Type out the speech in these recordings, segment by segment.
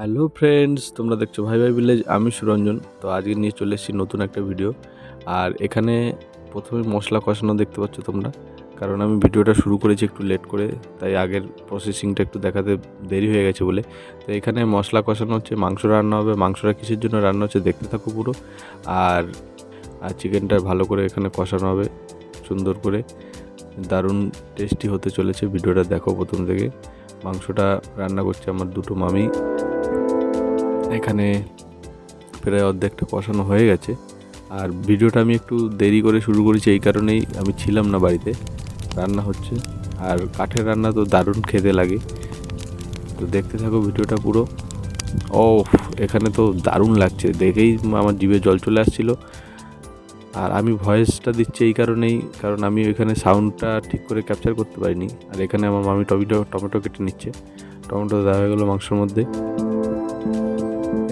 Hello friends, তোমরা দেখছ ভাই ভাই ভিলেজ, আমি সুরঞ্জন। তো আজকে নিয়ে চলে এসেছি নতুন একটা ভিডিও। আর এখানে প্রথমে মশলা কষানো দেখতে পাচ্ছ তোমরা, কারণ আমি ভিডিওটা শুরু করেছি একটু লেট করে, তাই আগের প্রসেসিংটা একটু দেখাতে দেরি হয়ে গেছে বলে। তো এখানে মশলা কষানো হচ্ছে, মাংস রান্না হবে, মাংসটা কিসের জন্য রান্না হচ্ছে দেখতে থাকো পুরো। আর আর চিকেনটা ভালো করে এখানে কষানো হবে, সুন্দর করে। দারুণ টেস্টি হতে চলেছে ভিডিওটা, দেখো প্রথম থেকে। মাংসটা রান্না করছে আমার দুটো মামি। এখানে প্রায় অর্ধেকটা কষানো হয়ে গেছে। আর ভিডিওটা আমি একটু দেরি করে শুরু করেছি এই কারণেই আমি ছিলাম না বাড়িতে। রান্না হচ্ছে। আর কাঠের রান্না তো দারুণ খেতে লাগে। তো দেখতে থাকো ভিডিওটা পুরো। ও এখানে তো দারুণ লাগছে। দেখেই আমার জিভে জল চলে আসছিল। আর আমি ভয়েসটা দিচ্ছি এই কারণেই, কারণ আমি ওইখানে সাউন্ডটা ঠিক করে ক্যাপচার করতে পারিনি। আর এখানে আমার মামি টমেটো টমেটো কেটে নিচ্ছে। টমেটো দেওয়া হয়ে গেলো মাংসের মধ্যে।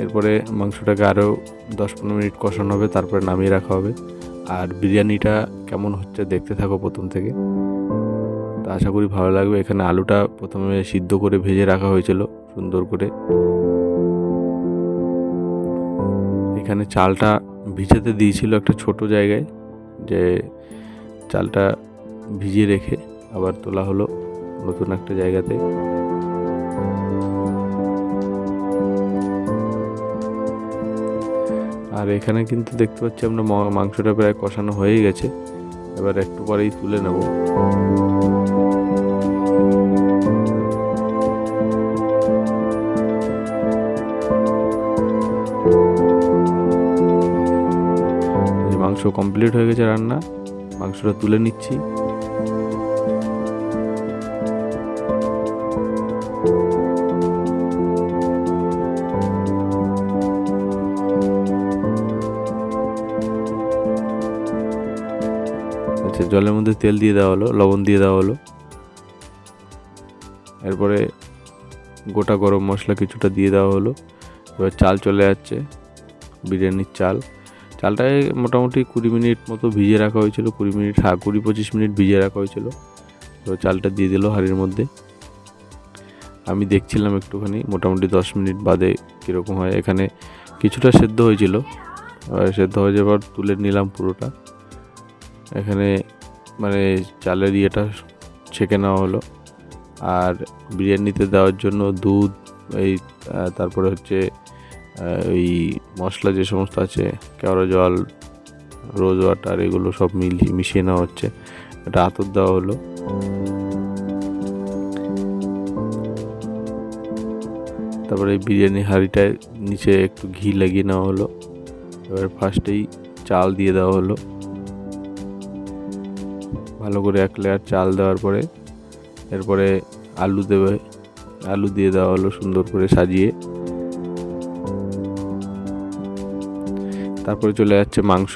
এরপরে মাংসটাকে আরও দশ পনেরো মিনিট কষানো হবে, তারপরে নামিয়ে রাখা হবে। আর বিরিয়ানিটা কেমন হচ্ছে দেখতে থাকো প্রথম থেকে। তো আশা করি ভালো লাগবে। এখানে আলুটা প্রথমে সিদ্ধ করে ভেজে রাখা হয়েছিল, সুন্দর করে। এখানে চালটা ভিজাতে দিয়েছিল একটা ছোট জায়গায়, যে চালটা ভিজিয়ে রেখে আবার তোলা হলো নতুন একটা জায়গাতে। আর এখানে কিন্তু দেখতে পাচ্ছি আমরা মাংসটা প্রায় কষানো হয়ে গেছে। এবার একটু পরেই তুলে নেব। মাংস কমপ্লিট হয়ে গেছে রান্না। মাংসটা তুলে নিচ্ছি। আচ্ছা জলের মধ্যে তেল দিয়ে দেওয়া হলো, লবণ দিয়ে দেওয়া হলো। এরপরে গোটা গরম মশলা কিছুটা দিয়ে দেওয়া হলো। এবার চাল চলে যাচ্ছে, বিরিয়ানির চাল। চালটায় মোটামুটি কুড়ি মিনিট মতো ভিজিয়ে রাখা হয়েছিল, কুড়ি মিনিট হ্যাঁ কুড়ি পঁচিশ মিনিট ভিজিয়ে রাখা হয়েছিল। এবার চালটা দিয়ে দিল হাঁড়ির মধ্যে। আমি দেখছিলাম একটুখানি, মোটামুটি দশ মিনিট বাদে কীরকম হয়। এখানে কিছুটা সেদ্ধ হয়েছিল। সেদ্ধ হয়ে যাবার তুলে নিলাম পুরোটা। এখানে মানে চালের ইয়েটা ছেঁকে নেওয়া হলো। আর বিরিয়ানিতে দেওয়ার জন্য দুধ, এই তারপরে হচ্ছে ওই মশলা যে সমস্ত আছে, কেওড়া জল, রোজ ওয়াটার, এগুলো সব মিলিয়ে মিশিয়ে নেওয়া হচ্ছে। এটা আতর দেওয়া হলো। তারপরে এই বিরিয়ানি হাঁড়িটায় নিচে একটু ঘি লাগিয়ে নেওয়া হলো। এবার ফার্স্টেই চাল দিয়ে দেওয়া হলো। ভালো করে এক লেয়ার চাল দেওয়ার পরে, এরপরে আলু দেবে, আলু দিয়ে দেওয়া হলো সুন্দর করে সাজিয়ে। তারপরে চলে যাচ্ছে মাংস।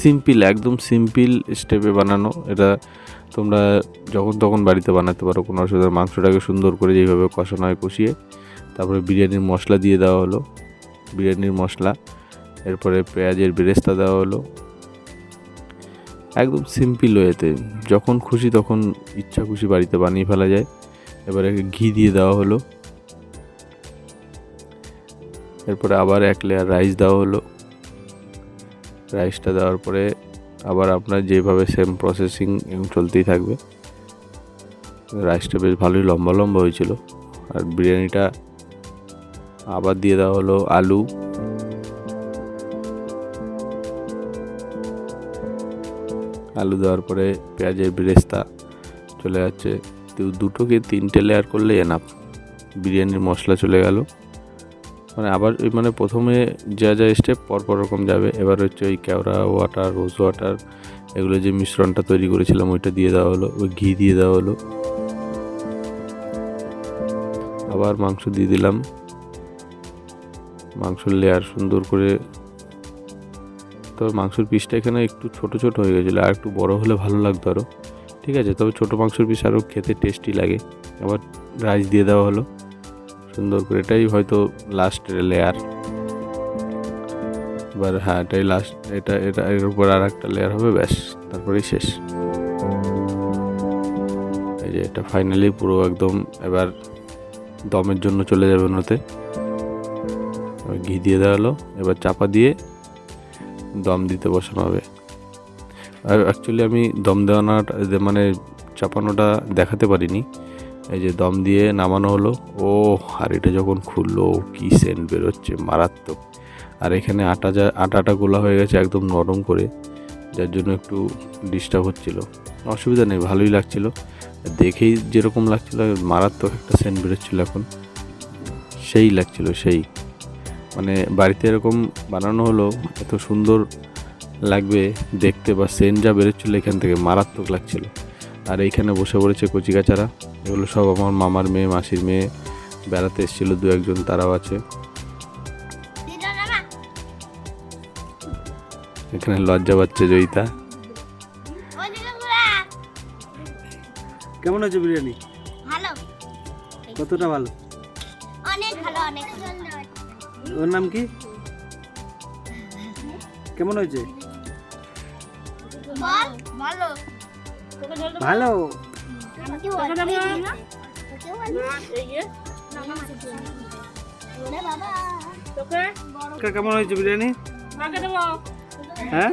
সিম্পল একদম সিম্পল স্টেপে বানানো। এটা তোমরা যখন তখন বাড়িতে বানাতে পারো, কোনো অসুবিধা মাংসটাকে সুন্দর করে যেইভাবে কষানো হয় কষিয়ে, তারপরে বিরিয়ানির মশলা দিয়ে দেওয়া হলো। বিরিয়ানির মশলা, এরপরে পেঁয়াজের বেরেস্তা দেওয়া হলো। একদম সিম্পল ওয়েতে যখন খুশি তখন ইচ্ছা খুশি বাড়িতে বানিয়ে ফেলা যায়। এবারে ঘি দিয়ে দেওয়া হলো। এরপরে আবার এক লেয়ার রাইস দেওয়া হলো। রাইসটা দেওয়ার পরে আবার আপনার যেভাবে সেম প্রসেসিং চলতেই থাকবে। রাইসটা বেশ ভালোই লম্বা লম্বা হয়েছিল। আর বিরিয়ানিটা আবার দিয়ে দেওয়া হলো আলু। আলু দেওয়ার পরে পেঁয়াজের বেরেস্তা চলে যাচ্ছে। তো দুটোকে তিনটে লেয়ার করলে এনাফ বিরিয়ানির মশলা চলে গেল। মানে আবার ওই মানে প্রথমে যা যা স্টেপ পরপর রকম যাবে। এবার হচ্ছে ওই কেওড়া ওয়াটার রোজ ওয়াটার এগুলো যে মিশ্রণটা তৈরি করেছিলাম ওইটা দিয়ে দেওয়া হলো, ওই ঘি দিয়ে দেওয়া হলো। আবার মাংস দিয়ে দিলাম। মাংসের লেয়ার সুন্দর করে তবে মাংসের পিসটা এখানে একটু ছোট ছোট হয়ে গেছিল, আর একটু বড় হলে ভালো লাগতো আরও ঠিক আছে, তবে ছোটো মাংসের পিস আরও খেতে টেস্টি লাগে। আবার রাইস দিয়ে দেওয়া হলো। সুন্দর করে, এটাই হয়তো লাস্ট লেয়ার এবার হ্যাঁ এটাই লাস্ট এটা এটা, এর উপর আর একটা লেয়ার হবে, ব্যাস, তারপরেই শেষ। এই যে এটা ফাইনালি পুরো একদম এবার দমের জন্য চলে যাবে এবার ঘি দিয়ে দেওয়া হলো, এবার চাপা দিয়ে দম দিতে বসানো হবে। আর অ্যাকচুয়ালি আমি দম দেওয়ানোটা মানে চাপানোটা দেখাতে পারিনি। এই যে দম দিয়ে নামানো হলো। ও হাঁড়িটা যখন খুললো, কী সেন্ট বেরোচ্ছে, মারাত্মক। আর এখানে আটা যা আটাটা গোলা হয়ে গেছে একদম নরম করে, যার জন্য একটু ডিস্টার্ব হচ্ছিল। অসুবিধা নেই, ভালোই লাগছিল। দেখেই যেরকম লাগছিল, মারাত্মক একটা সেন্ট বেরোচ্ছিলো এখন। সেই লাগছিল, সেই। মানে বাড়িতে এরকম বানানো হলো এত সুন্দর লাগবে দেখতে বা সেন্ট যা বেরোচ্ছিল এখান থেকে মারাত্মক লাগছিল। আর এইখানে বসে পড়েছে কচিকাচারা এগুলো সব আমার মামার মেয়ে মাসির মেয়ে বেড়াতে এসেছিল দু একজন তারাও আছে। এখানে লজ্জা পাচ্ছে জয়িতা। কেমন হয়েছে বিরিয়ানি? ভালো। কতটা ভালো? অনেক ভালো অনেক ওর নাম কি? কেমন হয়েছে? বল ভালো। বল বল কেমন হয়েছে বিরিয়ানি? হ্যাঁ?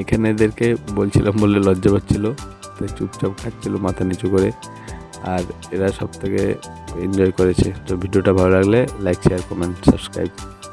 এখানে এদেরকে বলছিলাম বললে লজ্জা পাচ্ছিল তাই চুপচাপ খাচ্ছিল মাথা নিচু করে। আর এরা সব থেকে এনজয় করেছে। তো ভিডিওটা ভালো লাগলে লাইক শেয়ার কমেন্ট সাবস্ক্রাইব